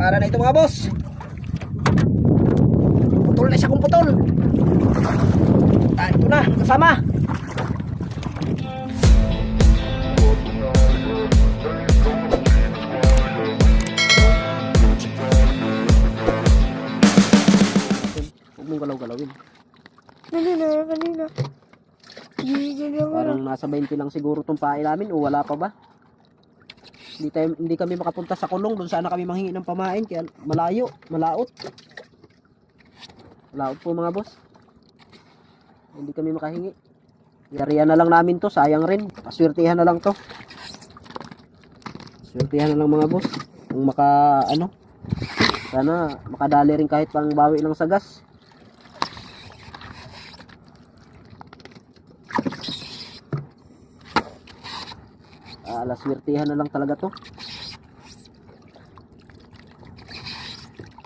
para na ito mga boss. Putol na siya kung putol. Ah, ito na, kasama. Huwag mong galaw-galawin. Kanina, kanina. Parang nasa 20 lang siguro itong pain namin o wala pa ba? Hindi, tayo, hindi kami makapunta sa kulong doon sana kami manghingi ng pamain kaya malayo, malaot. Malaot po mga boss. Hindi kami makahingi. Yarihan na lang namin to, sayang rin. Paswertihan na lang to. Paswertihan na lang mga boss. Kung maka ano, sana makadali rin kahit pang bawi lang sa gas. Ah, alas swertihan na lang talaga to.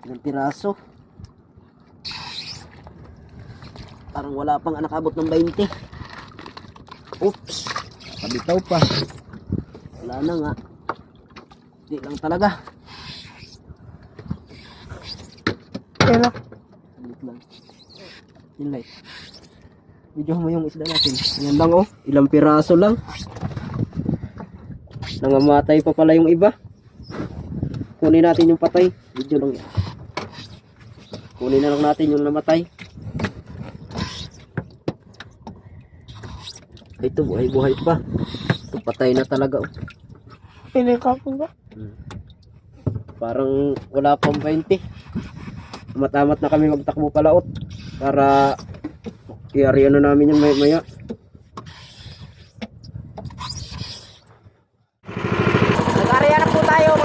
Ilang piraso. Parang wala pang anak abot ng 20. Oops. Kabitaw pa. Wala na nga. Hindi lang talaga. Pero, Wait lang. Yung light. Video mo yung isda natin. Yan lang oh. Ilang piraso lang. Nangamatay pa pala yung iba. Kunin natin yung patay. Video lang yan. Kunin na lang natin yung namatay. Ito buhay buhay pa. Ito patay na talaga oh. pinagkapon ba? Parang wala pang 20. Matamat na kami magtakbo palaot para i-area na namin yung maya. maya. Nag-area na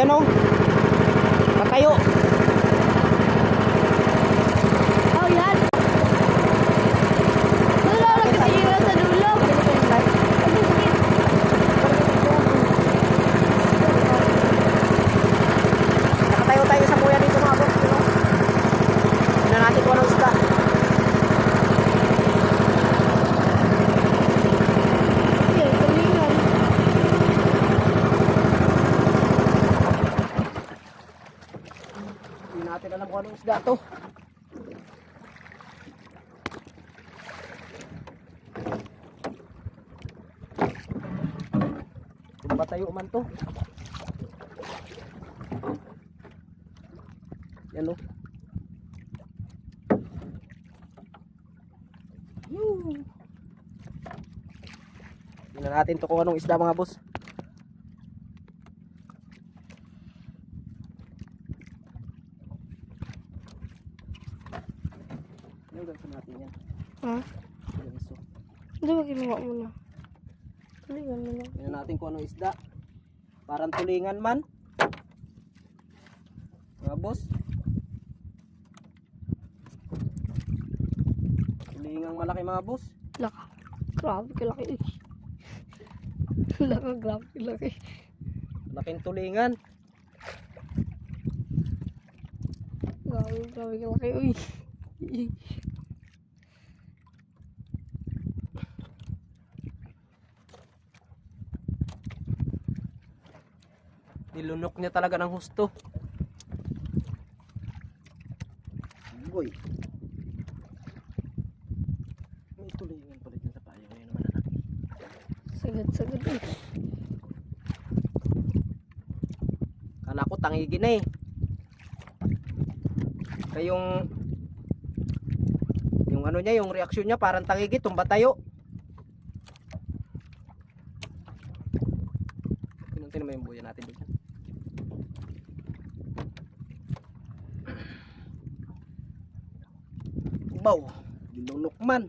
Ayan o. Patayo. Oh, yan. Wala lang kasi yun sa dulo. Ay, sakit. Nakatayo tayo sa kuya dito mga boss. Yun, oh. Tingnan natin kung anong isda. Yan, tulingan. Hindi natin alam kung anong isda to. Kung to? Yan o. Yun. Tingnan natin to kung anong isda mga boss. Yung gagawin natin yan. Ha? Yung iso. Hindi ba kinuha mo na? Tulingan mo na. Tingnan natin kung anong isda. Parang tulingan man. Mga boss. Tulingang malaki mga boss. Laka. Grabe kalaki. Uy. Laka, grabe kalaki. Laking tulingan. Grabe, grabe kalaki. Uy. Nilunok niya talaga ng husto. Boy. May tulingan pala dyan sa payo. Ngayon naman anak. Sagad, sagad. Uy. Kala ko tangigi na eh. Kaya yung yung ano niya, yung reaksyon niya parang tangigi, tumba tayo. Pinuntin naman yung buya natin dito. Baw, dilunok man.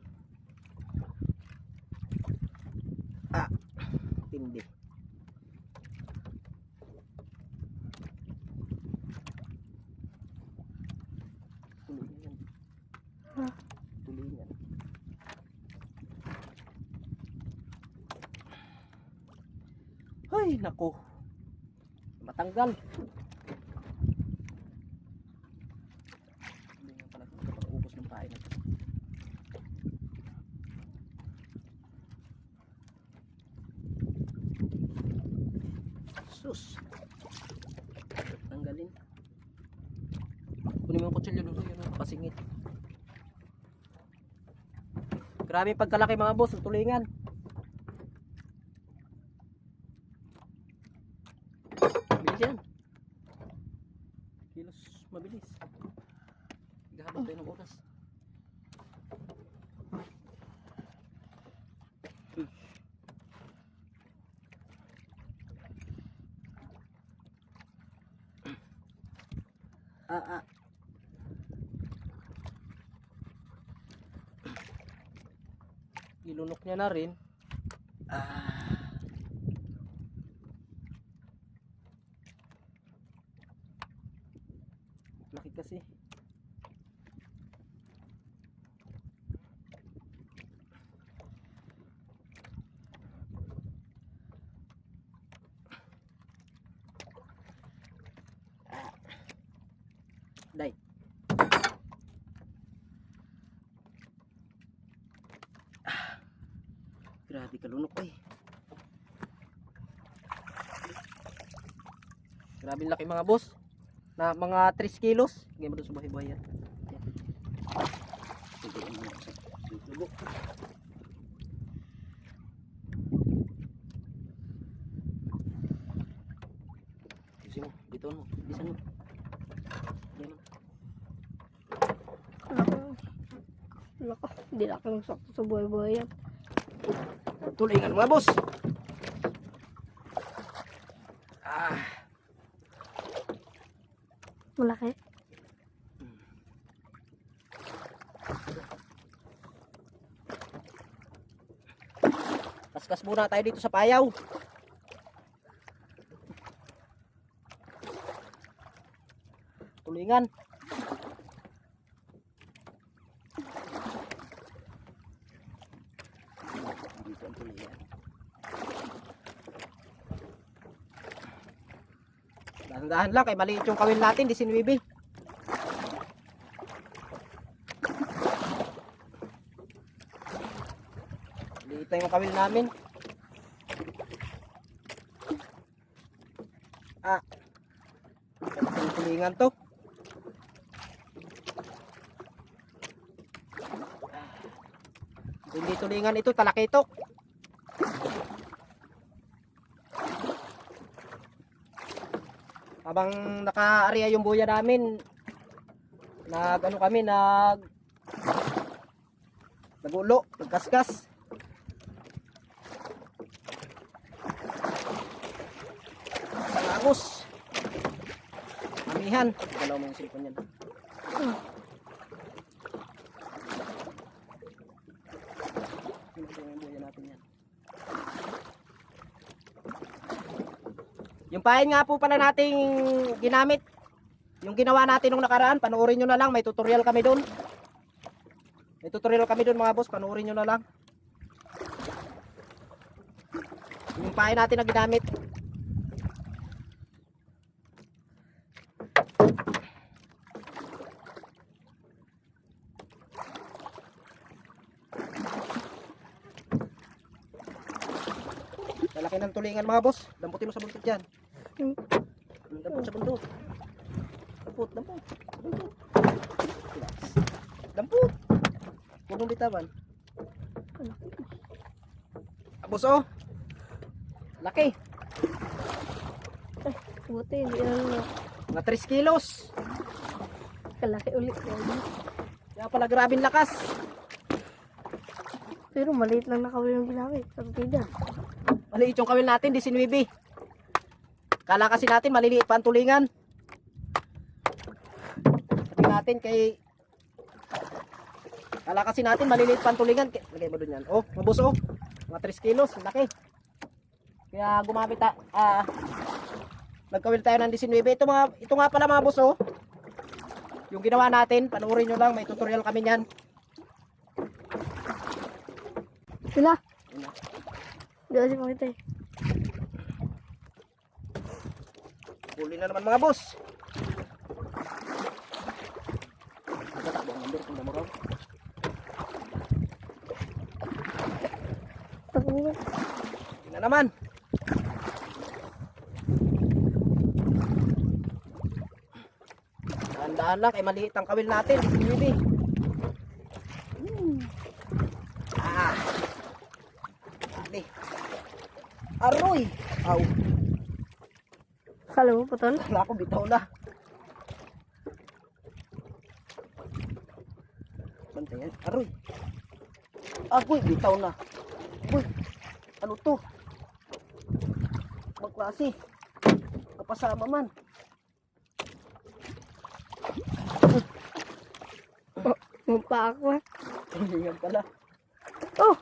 Ah, tindi. Ay, nako. Matanggal. Tulingan pala ito kapag ubos ng pain. Sus. Tanggalin. Kunin mo yung kutsilyo dito, yun ang pasingit. Grabe pagkalaki mga boss, tulingan. Mabilis yan. Kilos mabilis. Gahabot tayo ng oras. Hmm. Ah, ah. Ilunok niya na rin. Ah. Laki kasi. Ah. Day. Grabe kalunok eh. Grabe laki mga boss. Na mga 3 kilos. Ngayon mo doon sa bahay-bahay yan. Tuguin mo. Ayusin mo. Bituan mo. Bilisan mo. Laka. Laka. Hindi laki ng sakto sa buhay-buhay yan. tulingan mga boss ah. malaki kaskas muna tayo dito sa payaw tulingan. Dahan-dahan lang, kay maliit yung kawil natin, di sinwibi. Maliit na yung kawil namin. Ah, tulingan to. Hindi tulingan ito, talakitok. Habang naka-area yung buya namin, nag ano kami, nag nagulo, nagkaskas. Salangos. Amihan. Dalaw mo yung cellphone yan. Ito yung buya natin yan. Yung pain nga po pala nating ginamit. Yung ginawa natin nung nakaraan, panoorin nyo na lang. May tutorial kami doon. May tutorial kami doon mga boss. Panoorin nyo na lang. Yung pain natin na ginamit. Lalaki ng tulingan mga boss. Damputin mo sa buntot dyan. Dampot sa buntot. Dampot, dampot. Dampot. Dampot. Huwag mong bitawan. Abos oh. Laki. Buti, hindi ano. Mga 3 kilos. Kalaki ulit. Kaya pala grabing lakas. Pero maliit lang nakawin yung ginamit. Pagkida. Maliit yung kawil natin, di sinwibi. Kala kasi natin maliliit pa ang tulingan. Sabi natin kay... Kala kasi natin maliliit pa ang tulingan. Lagay mo dun yan. Oh, mabus oh. Mga 3 kilos, laki. Kaya gumamit ta... Ah... nagkawil tayo ng 19. Ito, mga, ito nga pala mga boss oh. Yung ginawa natin, panoorin nyo lang. May tutorial kami niyan. Yun na. Makita eh. Na naman mga boss. Nagtatabo ang number kung nga. Yun na naman. Dahan-dahan lang, kay maliit ang kawil natin. Bibi. Ah. Dali. Aroy. Aw, Kala mo putol? wala ko bitaw na. Bantay yan. Aroy. Agoy, bitaw na. Uy, ano to? Magklase. Kapasama man. Mumpa ako eh. Hindi pala. Oh!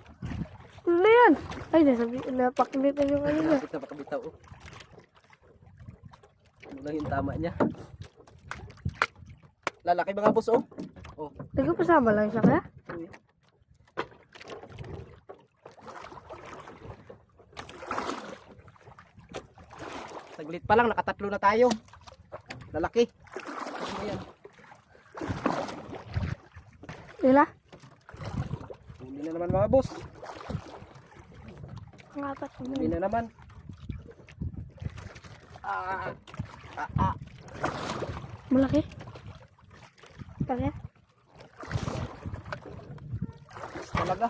Ano yan? Ay, nasabi, napaklit na yung ano niya. Kapit na pakabitaw. Oh. Ano lang yung tama niya. Lalaki mga boss oh. Oh, Nagpasama lang siya kaya? uy. Saglit pa lang, nakatatlo na tayo. Lalaki. Ano yan? Sila? Huli na naman mga boss. Ang apat. Huli na naman. Ah, ah, ah. Malaki. Kaya? Talaga.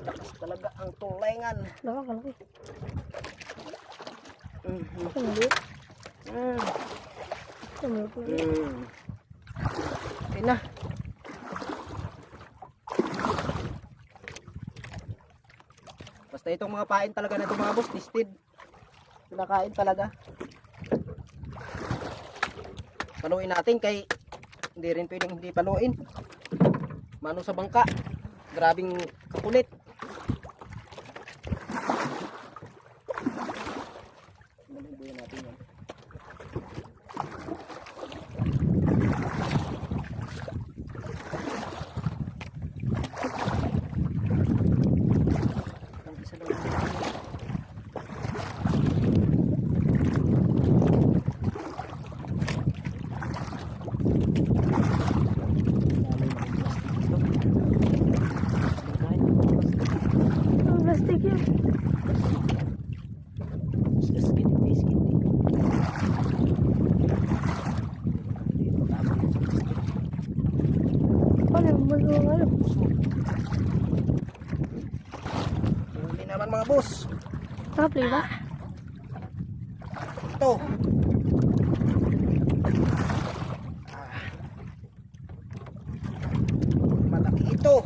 Malakas talaga ang tulengan. Laka, kalaki. Mm, mm, Ang maliit. mm, maliit. mm. Okay na. Basta itong mga pain talaga na boss, tested. Pinakain talaga. Paluin natin kay hindi rin pwedeng hindi paluin. Mano sa bangka. Grabing kakulit. Kaplay ba? Ito. Malaki ito.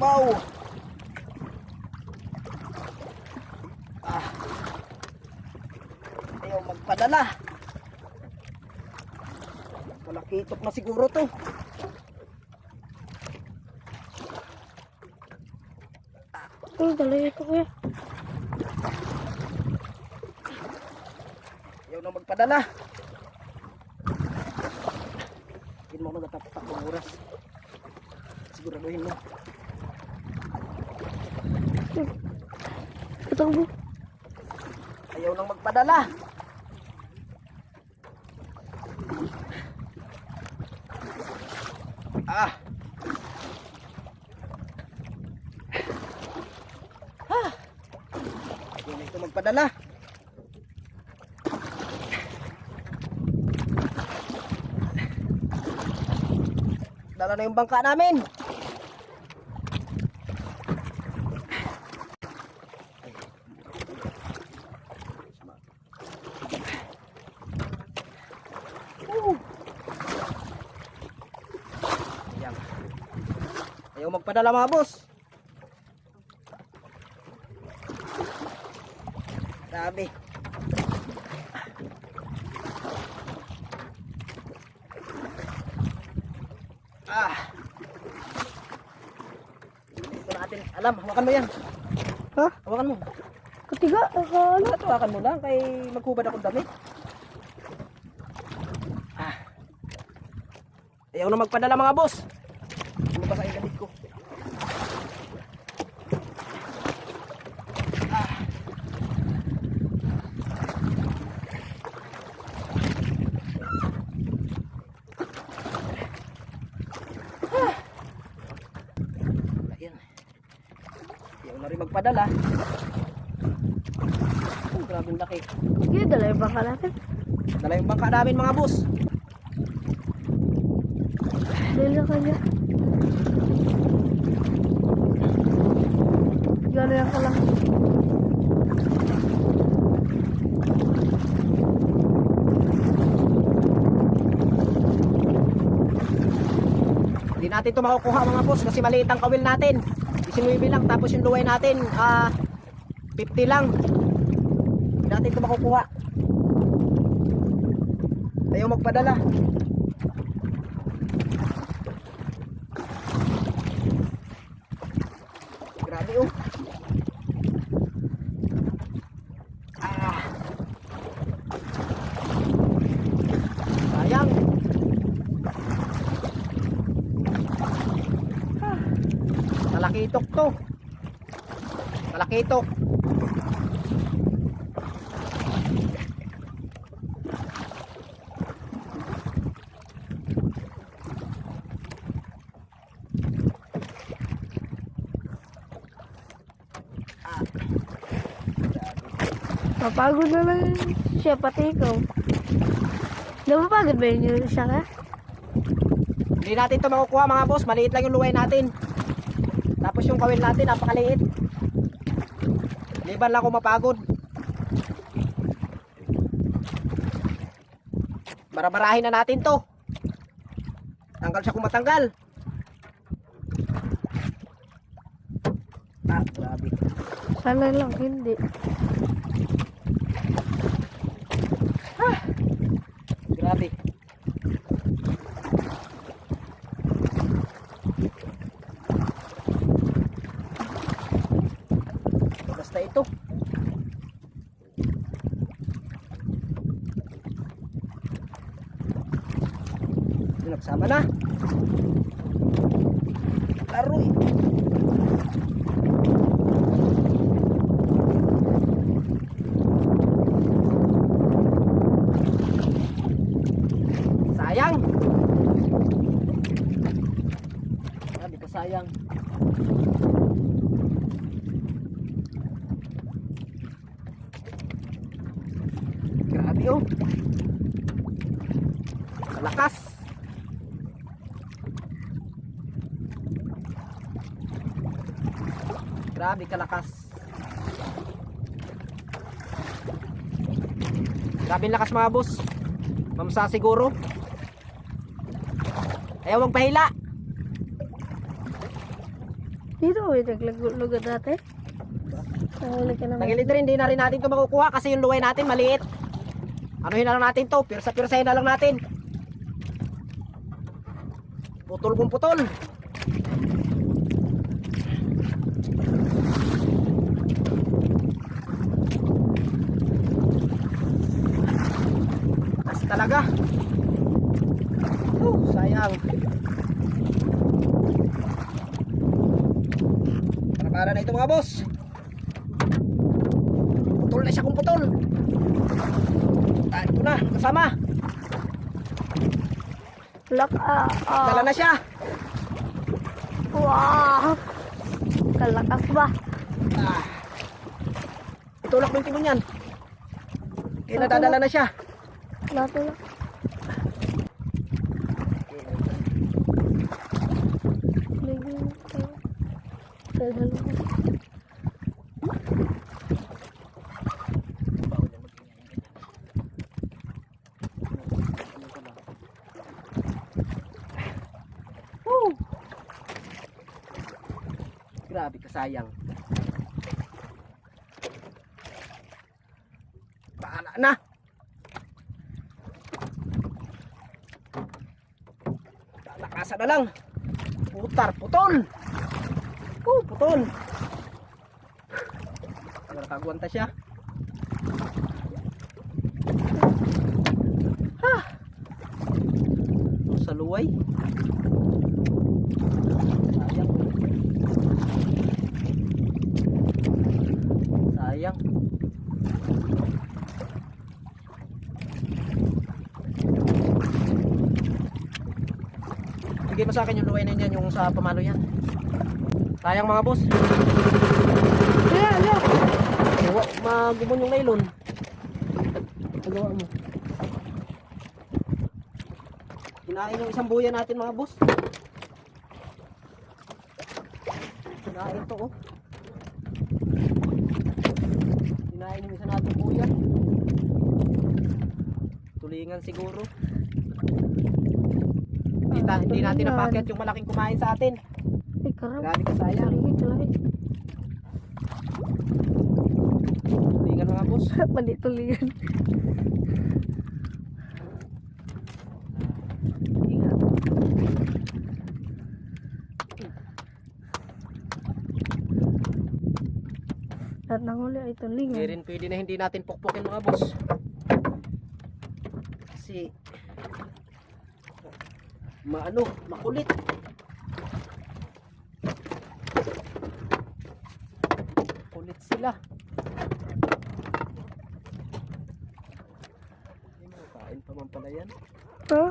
Wow. Ah. Ayaw magpadala. Malakitok na siguro to. Oh, dalawa ito kuya. Ayaw na magpadala. Hindi mo nagatapak ng oras. Siguraduhin mo. Patakbo. Ayaw nang magpadala. Ah. Ah. Ayaw na ito magpadala. Dala na yung bangka namin. Ayaw magpadala mga boss. Grabe. Ah. Hindi alam. Hawakan mo yan. Ha? Hawakan mo. Katiga? Akala. Ano, hawakan mo lang kay maghubad akong damit. Ah. Ayaw na magpadala mga boss. Ano ba sa damit ko? Ah. Ah. Ayan. Rin magpadala. Oh, grabe ang laki. Sige, dalawa yung bangka natin. Dala yung bangka namin mga boss. Dala kanya. Gano'n ka lang. Hindi natin ito makukuha mga boss kasi maliit ang kawil natin. 19 lang tapos yung luway natin ah 50 lang. Hindi natin ito makukuha. Ayaw magpadala. Grabe oh. Ah. Sayang. Talakitok to. Talakitok. Ah. Mapagod na lang siya, pati ikaw. Napapagod ba yun yung siya ka? Hindi natin to makukuha mga boss. Maliit lang yung luway natin. Tapos yung kawil natin, napakaliit. Liban lang ako mapagod. Barabarahin na natin to. Tanggal siya kung matanggal. Ah, grabe. Sana lang, hindi. Grabe. Basta ito. Nagsama na. Laro eh. Sayang. Sabi ko sayang. Grabe oh. Malakas. Grabe kalakas. Grabe ang lakas mga boss. Mamsa siguro. Ayaw magpahila. Dito naglagulugad dati. Nahuli ka naman. Tagilid rin, hindi na rin natin ito makukuha kasi yung luway natin maliit. Anuhin na lang natin to, pirsa-pirsahin na lang natin. Putol kung putol. Mas talaga. Oh, sayang. Para para na ito mga boss. Putol na siya kung putol. Ah, ito na, kasama. Lak, ah, ah. Dala na siya. Wow! Kalakas ba? Ah. Itulak mo yung timon yan. Kaya nadadala na siya. Lato lang. Ligin ko. Dahil Woo! Grabe ka sayang. Bahala na. Lalakasan na lang. Putar, putol. Oh, putol. Nakagwanta siya. Ha! Sa luway. Sayang. Sayang. Bigay mo sa akin yung luway na yan, yung sa pamalo yan. Sayang mga boss. Kaya, kaya. Gawa, magumon yung nylon. Magawa mo. Kinain yung isang buya natin mga boss. Kinain to oh. Kinain yung isa natin buya. Tulingan siguro. Hindi, ta- hindi natin tulingan. napakyat yung malaking kumain sa atin. Ay, karab. Grabe ka sayang. Tulingan mga boss. Mali tulingan. Tulingan. At nanguli ay Hindi tulingan. rin pwede na hindi natin pukpukin mga boss. Kasi maano, makulit. Kulit sila. Kain pa man pala yan. Ha?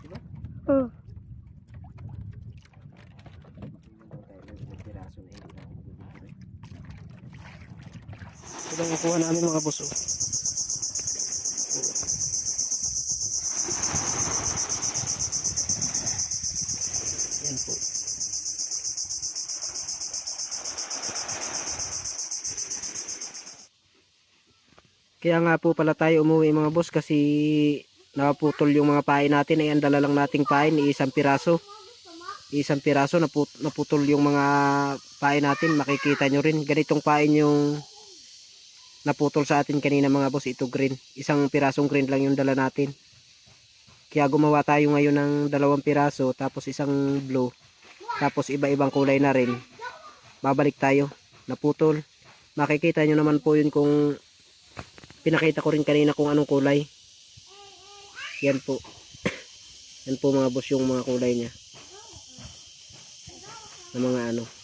Diba? Oh. Ito ang kukuha namin mga boss. Kaya nga po pala tayo umuwi mga boss kasi naputol yung mga pain natin. Ay ang dala lang nating pain isang piraso. Isang piraso naput naputol yung mga pain natin. Makikita nyo rin ganitong pain yung naputol sa atin kanina mga boss. Ito green. Isang pirasong green lang yung dala natin. Kaya gumawa tayo ngayon ng dalawang piraso tapos isang blue tapos iba-ibang kulay na rin. Babalik tayo. Naputol. Makikita nyo naman po yun kung pinakita ko rin kanina kung anong kulay. Yan po. Yan po mga boss yung mga kulay niya. Ng mga ano.